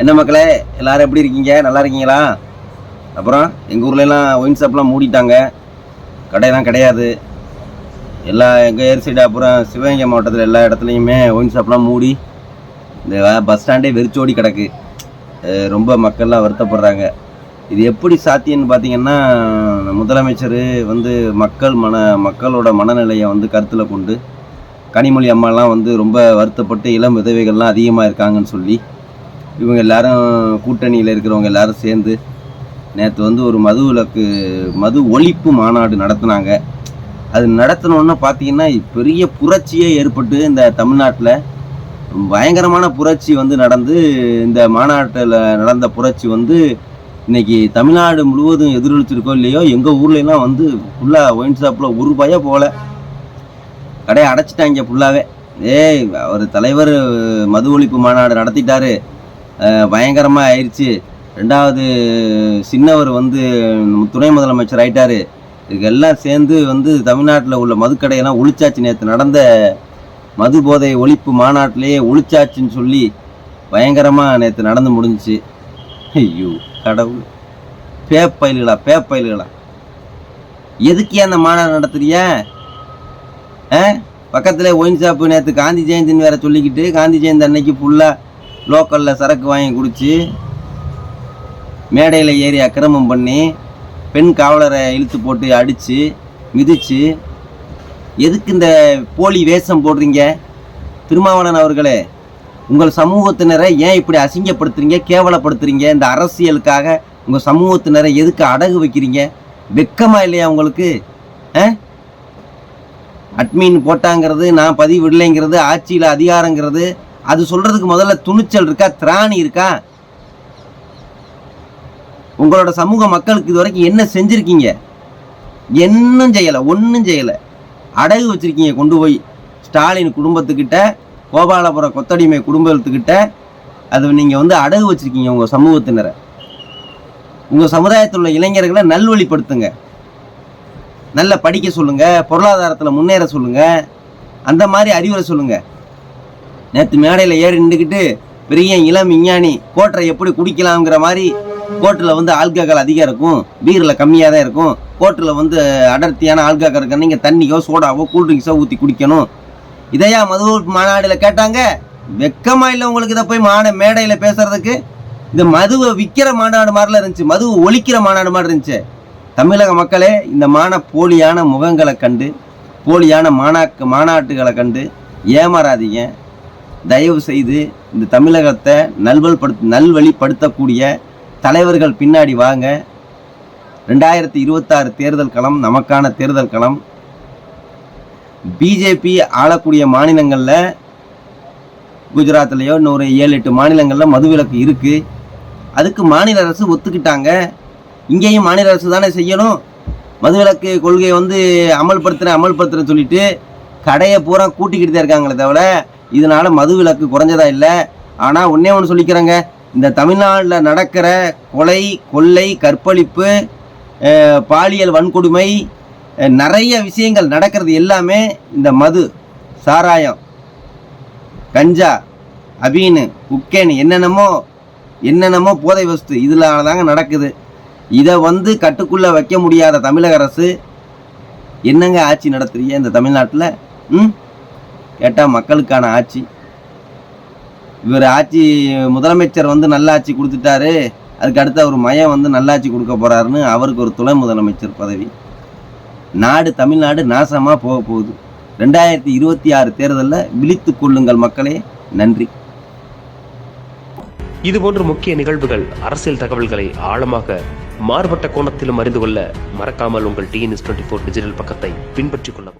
என்ன மக்களே எல்லாரும் எப்படி இருக்கீங்க? நல்லா இருக்கீங்களா? அப்புறம் எங்கள் ஊர்லலாம் ஒயின் ஷாப்லாம் மூடிட்டாங்க. கடையெல்லாம் கிடையாது. எல்லா எங்கள் ஏர் சைடு அப்புறம் சிவகங்கை மாவட்டத்தில் எல்லா இடத்துலையுமே ஒயின் ஷாப்லாம் மூடி இந்த பஸ் ஸ்டாண்டே வெறிச்சோடி கிடக்கு. ரொம்ப மக்கள்லாம் வருத்தப்படுறாங்க. இது எப்படி சாத்தியம்னு பார்த்தீங்கன்னா முதலமைச்சர் வந்து மக்கள் மன மக்களோட மனநிலையை வந்து கருத்தில் கொண்டு கனிமொழி அம்மாலாம் வந்து ரொம்ப வருத்தப்பட்டு இளம் விதவைகள்லாம் அதிகமாக இருக்காங்கன்னு சொல்லி இவங்க எல்லாரும் கூட்டணியில் இருக்கிறவங்க எல்லாரும் சேர்ந்து நேற்று வந்து ஒரு மது விலக்கு மது ஒழிப்பு மாநாடு நடத்துனாங்க. அது நடத்தினோன்னு பார்த்தீங்கன்னா பெரிய புரட்சியே ஏற்பட்டு இந்த தமிழ்நாட்டில் பயங்கரமான புரட்சி வந்து நடந்து இந்த மாநாட்டில் நடந்த புரட்சி வந்து இன்னைக்கு தமிழ்நாடு முழுவதும் எதிரொலிச்சிருக்கோ இல்லையோ எங்கள் ஊர்லலாம் வந்து ஃபுல்லாக ஒயின் ஷாப்பில் ஒரு போகல. கடையை அடைச்சிட்டாங்க ஃபுல்லாகவே ஏய் அவர் தலைவர் மது ஒழிப்பு மாநாடு நடத்திட்டாரு. பயங்கரமாக ஆயிடுச்சு ரெண்டாவது சின்னவர் வந்து துணை முதலமைச்சர் ஆயிட்டாரு. இதுக்கெல்லாம் சேர்ந்து வந்து தமிழ்நாட்டில் உள்ள மதுக்கடையெல்லாம் ஒழிச்சாச்சு. நேற்று நடந்த மது போதை ஒழிப்பு மாநாட்டிலேயே ஒழிச்சாச்சுன்னு சொல்லி பயங்கரமாக நேற்று நடந்து முடிஞ்சிச்சு. ஐயோ கடவுள். பேப்பயில்களா பேப்பயில்களா எதுக்கு அந்த மாநாடு நடத்துறிய? ஆ? பக்கத்தில் ஒயின் ஷாப்பு நேற்று காந்தி ஜெயந்தின்னு வேற சொல்லிக்கிட்டு காந்தி ஜெயந்தி அன்னைக்கு ஃபுல்லாக லோக்கலில் சரக்கு வாங்கி குடித்து மேடையில் ஏறி அக்கிரமம் பண்ணி பெண் காவலரை இழுத்து போட்டு அடித்து மிதித்து எதுக்கு இந்த போலி வேஷம் போடுறீங்க? திருமாவளவன் அவர்களே உங்கள் சமூகத்தினரை ஏன் இப்படி அசிங்கப்படுத்துறீங்க கேவலப்படுத்துறீங்க? இந்த அரசியலுக்காக உங்கள் சமூகத்தினரை எதுக்கு அடகு வைக்கிறீங்க? வெக்கமாக இல்லையா உங்களுக்கு? ஆ? அட்மின் போட்டாங்கிறது நான் பதிவு இல்லைங்கிறது ஆட்சியில் அதிகாரங்கிறது அது சொல்றதுக்கு முதல்ல துணிச்சல் இருக்கா? திராணி இருக்கா? உங்களோட சமூக மக்களுக்கு இது வரைக்கும் என்ன செஞ்சுருக்கீங்க? என்னும் செய்யலை ஒன்றும் செய்யலை. அடகு வச்சுருக்கீங்க கொண்டு போய். ஸ்டாலின் குடும்பத்துக்கிட்ட கோபாலபுரம் கொத்தடிமை குடும்பத்துக்கிட்ட அது நீங்கள் வந்து அடகு வச்சிருக்கீங்க உங்கள் சமூகத்தினரை. உங்கள் சமுதாயத்தில் உள்ள இளைஞர்களை நல்வழிப்படுத்துங்க. நல்லா படிக்க சொல்லுங்கள் பொருளாதாரத்தில் முன்னேற சொல்லுங்கள் அந்த மாதிரி அறிவுரை சொல்லுங்கள் நேற்று மேடையில் ஏறி நின்றுக்கிட்டு பெரிய இளம் விஞ்ஞானி கோட்டரை எப்படி குடிக்கலாங்கிற மாதிரி கோட்டில் வந்து ஆல்கஹால் அதிகம் இருக்கும் பீரில் கம்மியாக தான் இருக்கும். கோட்டில் வந்து அடர்த்தியான ஆல்கஹால் இருக்க நீங்கள் தண்ணியோ சோடாவோ கூல்ட்ரிங்க்ஸோ ஊற்றி குடிக்கணும். இதையா மது மாநாடில் கேட்டாங்க. வெக்கமாக இல்லை உங்களுக்கு இதை போய் மாட மேடையில் பேசுகிறதுக்கு இந்த மதுவை விற்கிற மாநாடு மாதிரிலாம் இருந்துச்சு மதுவை ஒழிக்கிற மாநாடு மாதிரி இருந்துச்சு. தமிழக மக்களே இந்த மான போலியான முகங்களை கண்டு போலியான மாநாக்கு மாநாட்டுகளை கண்டு ஏமாறாதீங்க. தயவு செய்து இந்த தமிழகத்தை நல்வல்படுத்த நல்வழிப்படுத்தக்கூடிய தலைவர்கள் பின்னாடி வாங்க. ரெண்டாயிரத்தி இருபத்தாறு தேர்தல் களம் நமக்கான தேர்தல் களம். பிஜேபி ஆளக்கூடிய மாநிலங்களில் குஜராத்லேயோ இன்னொரு ஏழு எட்டு மாநிலங்களில் மதுவிலக்கு இருக்குது அதுக்கு மாநில அரசு ஒத்துக்கிட்டாங்க. இங்கேயும் மாநில அரசு தானே செய்யணும். மதுவிலக்கு கொள்கையை வந்து அமல்படுத்துகிறேன் அமல்படுத்துகிறேன்னு சொல்லிட்டு கடையை பூரா கூட்டிக்கிட்டு தான் இருக்காங்களே தவிர இதனால மதுவிலக்கு குறைஞ்சதா இல்லை? ஆனால் ஒன்றே ஒன்று சொல்லிக்கிறேங்க. இந்த தமிழ்நாட்டில் நடக்கிற கொலை கொள்ளை கற்பழிப்பு பாலியல் வன்கொடுமை நிறைய விஷயங்கள் நடக்கிறது எல்லாமே இந்த மது சாராயம் கஞ்சா அபீனு உக்கேனு என்னென்னமோ என்னென்னமோ போதை வஸ்து இதில் தாங்க நடக்குது. இதை வந்து கட்டுக்குள்ளே வைக்க முடியாத தமிழக அரசு என்னங்க ஆட்சி நடத்துறீங்க இந்த தமிழ்நாட்டில்? ம்? கேட்டால் மக்களுக்கான ஆட்சி. இவர் ஆட்சி முதலமைச்சர் வந்து நல்லாட்சி கொடுத்துட்டாரு. அதுக்கு அடுத்து அவர் மயம் வந்து நல்லாட்சி கொடுக்க போகிறாருன்னு அவருக்கு ஒரு துணை முதலமைச்சர் பதவி. நாடு தமிழ்நாடு நாசமாக போக போகுது. ரெண்டாயிரத்தி இருபத்தி ஆறு தேர்தலில் விழித்து கொள்ளுங்கள் மக்களே. நன்றி. இதுபோன்ற முக்கிய நிகழ்வுகள் அரசியல் தகவல்களை ஆழமாக மாறுபட்ட கோணத்திலும் அறிந்து கொள்ள மறக்காமல் உங்கள் டிஎன்எஸ் டுவெண்ட்டி ஃபோர் டிஜிட்டல் பக்கத்தை பின்பற்றிக் கொள்ளவும்.